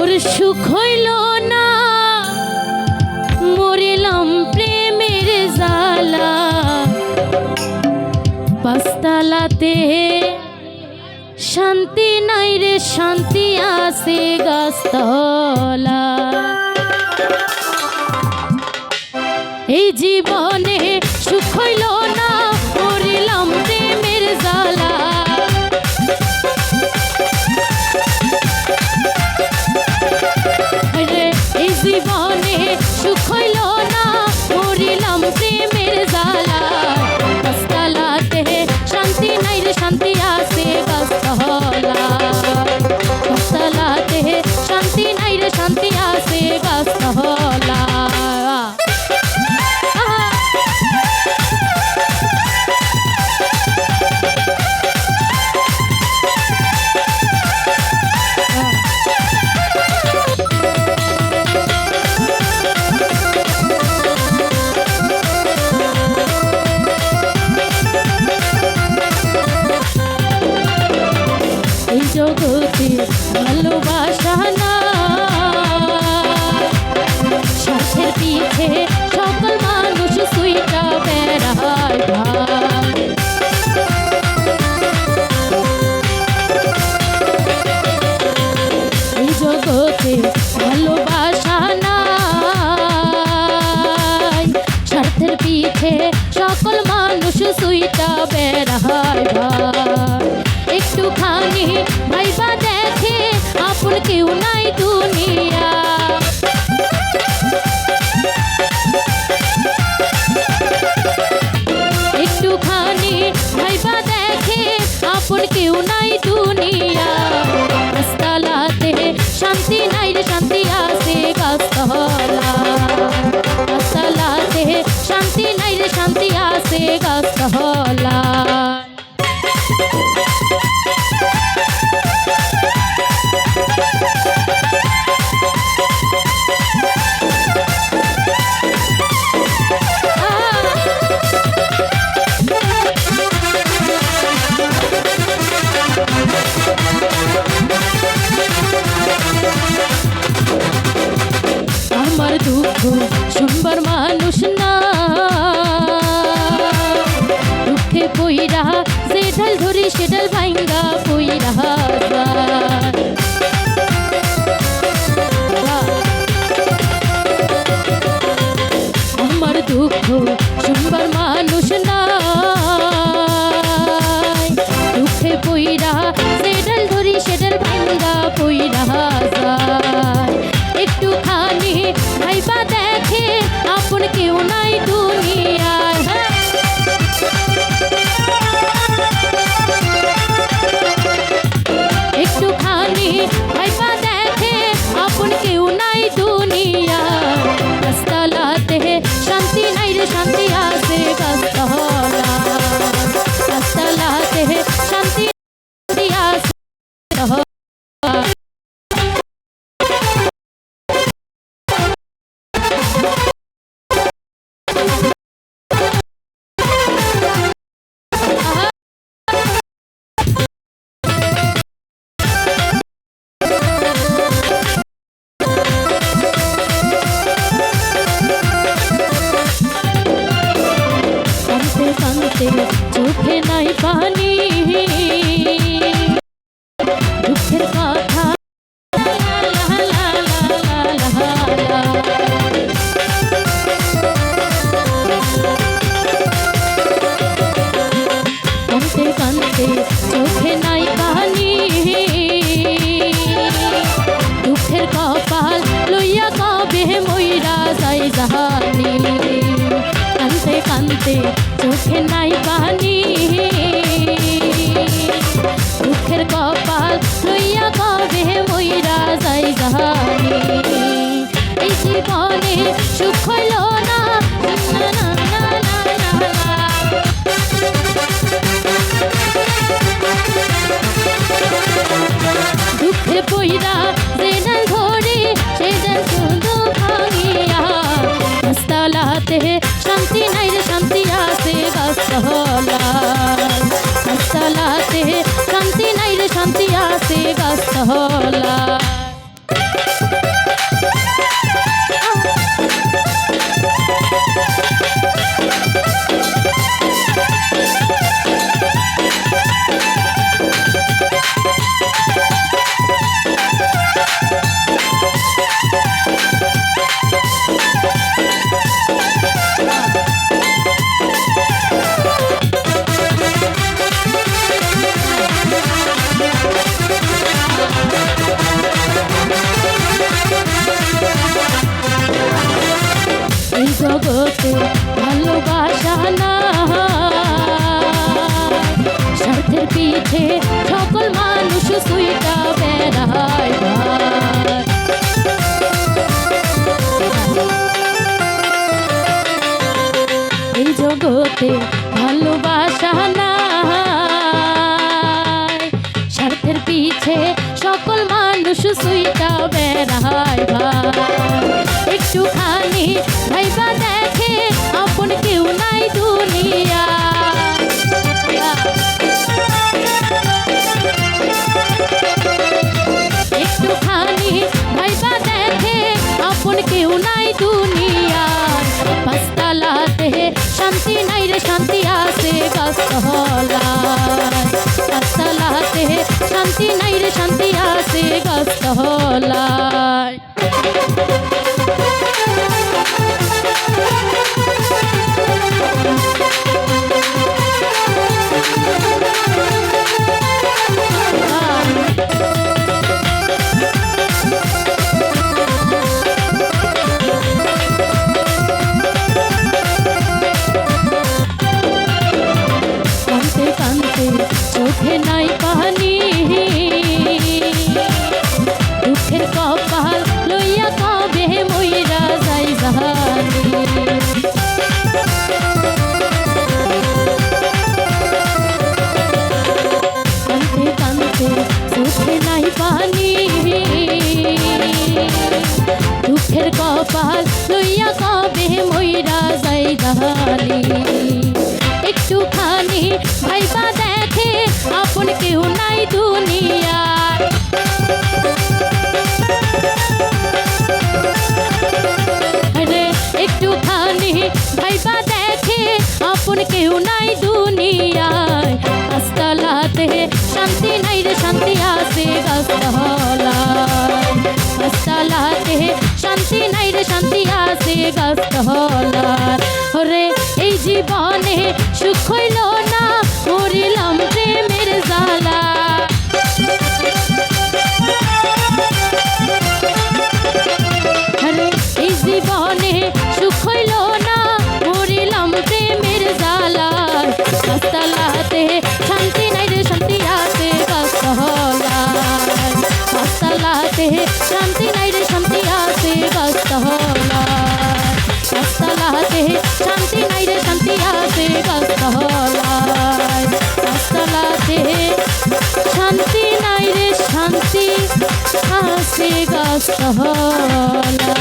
ওর সুখ হইল না। মরিলাম প্রেমের জালা পাঁচতালাতে শান্তি নাই রে, শান্তি আছে গাছতলা। এই জীবনে পিছে সকল মানুষ সুইটা বেড়ায় ভাই একটুখানি ভাইবা দেখে আপন কেউ নাই দুনিয়া ধরি সেটাল ভাইঙ্গা পইরা। আমার দুঃখ শুনবার মানুষ না দুঃখে পইরা পানি দুঃখের কথা। কানতে কানতে চোখে নাই পানি। দুঃখের কপাল লইয়া কবে ময়রা যাই জাহানি কানতে কানতে চোখে নাই পানি। সুখ হইল না না না না না না না। দুঃখে পইরা যেডাল ধরে সেডাল শুধু ভাঙিয়া। গাছতলাতে শান্তি নাই রে, শান্তি আছে গাছতলা গাছতলাতে শান্তি নাই রে, শান্তি আছে গাছতলা জগতে ভালোবাসা না স্বার্থের পিছে সকল মানুষ সুইটা বেড়ায় এই জগতে ভালোবাসা নাই। স্বার্থের পিছে মানুষ সুইটা বেড়ায় ভাই। একটুখানি ভাইবা দেখে আপন কেউ নাই দুনিয়া। একটুখানি ভাইবা দেখে আপন কেউ নাই দুনিয়ার পাঁচতলাতে শান্তি নাই রে, শান্তি আছে পাঁচতলাতে শান্তি নাই রে শান্তি আছে গাছতলায় জাহানি একটুখানি ভাইবা দেখে আপন কেউ নাই দুনিয়ার। রে, একটুখানি ভাইবা দেখে আপন কেউ নাই দুনিয়ায়। পাঁচতলাতে শান্তি নাই রে, শান্তি আছে গাছতলায় পাঁচতলাতে শান্তি নাই রে, শান্তি আছে গাছতলায় ওরে এই জীবনে সুখ হইল পাঁচতলাতে শান্তি নাই রে শান্তি আছে গাছতলায় পাঁচতলাতে শান্তি নাই রে শান্তি আছে গাছতলায়